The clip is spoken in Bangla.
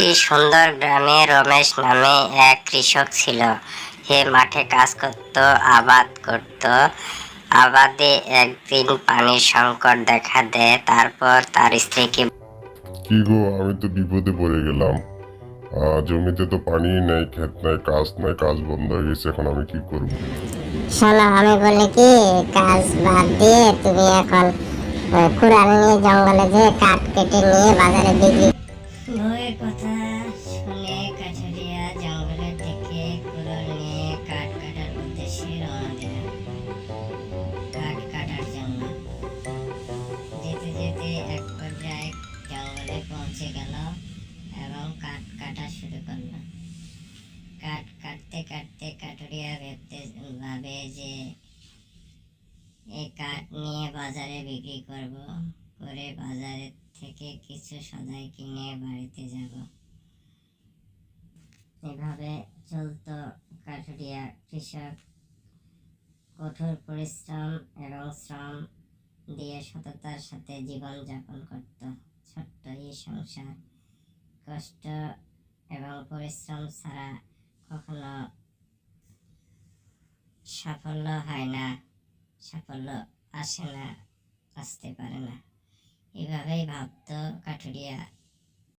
একটি সুন্দর গ্রামে রমেশ নামে এক কৃষক ছিল। সে মাঠে কাজ করত আবাদ করত। আবাদে একদিন পানির সংকট দেখা দেয় তারপর তার স্ত্রীকে কি গো আমি তো বিপদে পড়ে গেলাম। আহ, জমিতে তো পানি নাই ক্ষেত নাই কাজ নাই কাজ বন্ধ হয়ে গেছে এখন আমি কি করব? শোনো আমি বলি কি কাজ বাদ দিয়ে তুমি এখন কুড়াল নিয়ে জঙ্গলে যে কাঠ কেটে নিয়ে বাজারে বিক্রি বউয়ের কথা শুনে কাঠুরিয়া জঙ্গলের থেকে কুড়োল নিয়ে কাঠ কাটার উদ্দেশ্যে রওনা দিলেন কাঠ কাটার জন্য। যেতে যেতে এক পর্যায়ে জঙ্গলে পৌঁছে গেল এবং কাঠ কাটা শুরু করল কাঠ কাটতে কাটতে কাঠুরিয়া ভাবতে ভাবে যে এই কাঠ নিয়ে বাজারে বিক্রি করব। করে বাজারে থেকে কিছু সদাই কিনে বাড়িতে যাব। এভাবে চলতো কাঠুরিয়া কৃষক। কঠোর পরিশ্রম এবং শ্রম দিয়ে সততার সাথে জীবন যাপন করত। ছোট্ট এই সংসার কষ্ট এবং পরিশ্রম ছাড়া কখনো সাফল্য হয় না, সাফল্য আসে না, আসতে পারে না। এভাবেই ভাবতো কাঠুরিয়া